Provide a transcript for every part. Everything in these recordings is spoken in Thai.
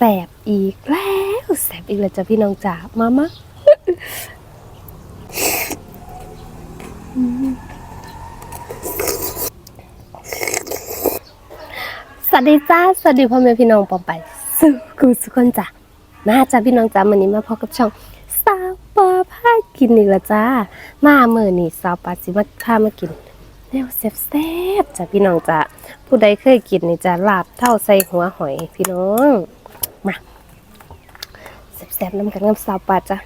สบอีกแล้วแสบอีกแล้วจ้ะพี่น้องจ๋ามามาสวัสดีจ้าสวัสดีพ่อแม่พี่น้องปอไปสุกูสุคนจ้ะมาจ้าพี่น้องจ๋าวันนี้มาพบกับช่องสาวปอพากินอีกแล้วจ้ามาเมื่อนี่สาวปาสิมาพามากินแนวแซ่บๆจ้ะพี่น้องจ้ะผู้ใดเคยกินนี่จะลาบเท่าใส่หัวหอยพี่น้อง มาแซ่บๆน้ำกันกับสาวปาจ้ะ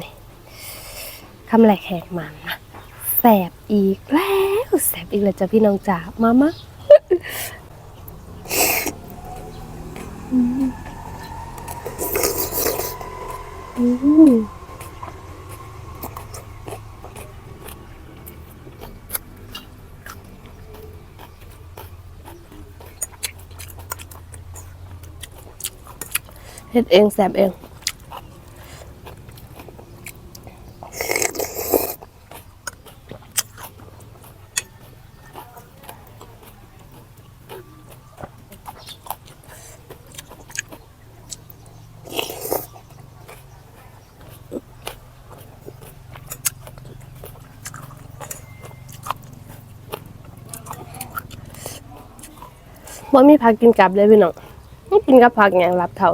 นี่คำแรกแหกมันนะแซ่บอีกแล้วแซ่บอีกแล้วจ้ะพี่น้องจ๋ามามาอืม เฮ็ดเองแสบเองว่ามีผักกินกับเลยพี่น้องไม่กินกับผักอย่างรับเท่า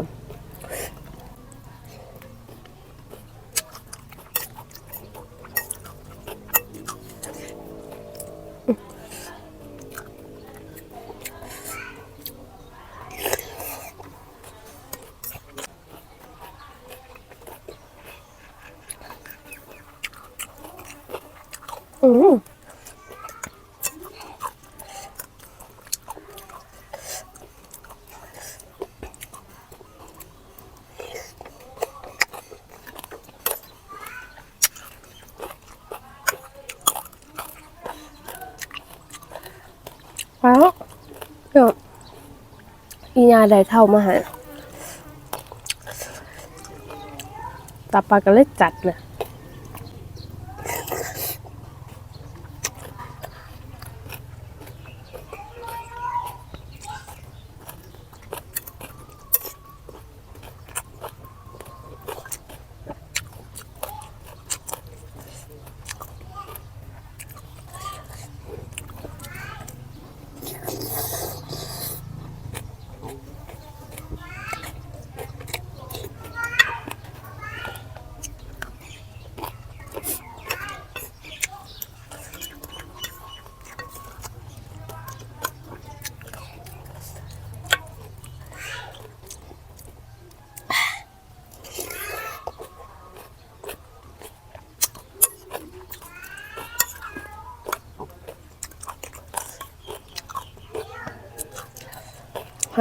อืม ว้าวเดี๋ยวอีญาได้เท่ามาหาตาปลาก็เลยจัดเลย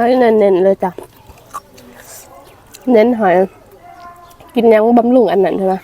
ให้เน้นๆเลยจ้ะ เน้นหอย กินยังบำรุงอันนั้นใช่ไหม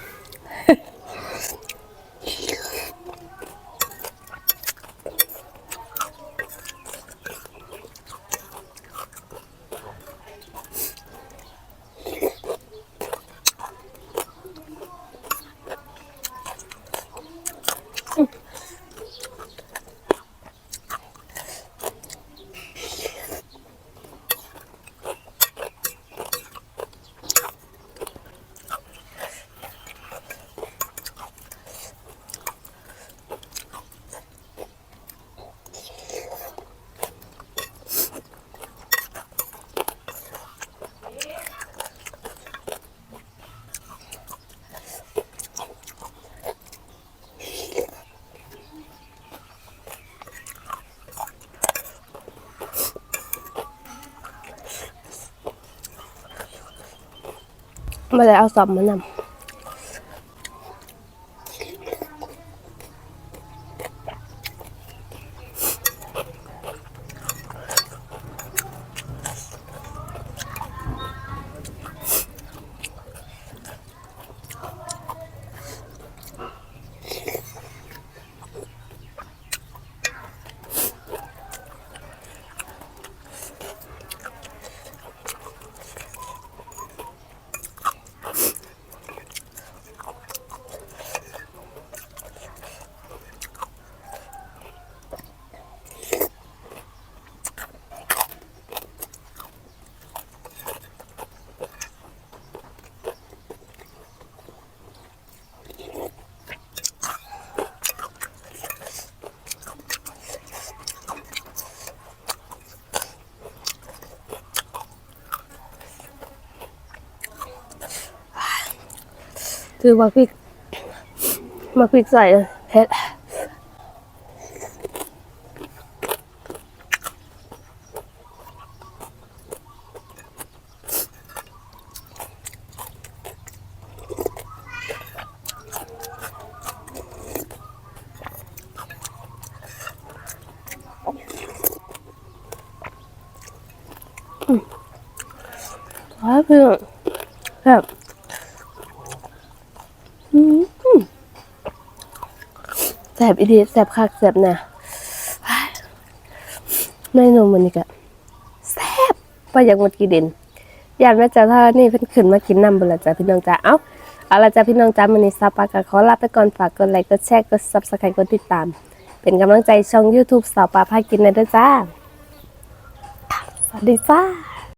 มาเลยเอาสอบมานำ คือมาพริกมาพริกใส่เผ็ดว้าวเพื่อนแบบอืม แสบอีดีแสบคักแสบนะเมนูมันนี่ก็แสบไปอยากหมดกี่เด่นยานแม่จ๋าถ้านี่เพิ่นขึ้นมากินน้ำบุละจ้ะพี่น้องจ้าเอ้าเอาละจ้ะพี่น้องจ้ามันนี้ซาปากะขอลาไปก่อนฝากกดไลค์กดแชร์กด subscribe กดติดตาม เป็นกำลังใจช่อง YouTube สาวปลาพากินนเด้อจ้าสวัสดีจ้า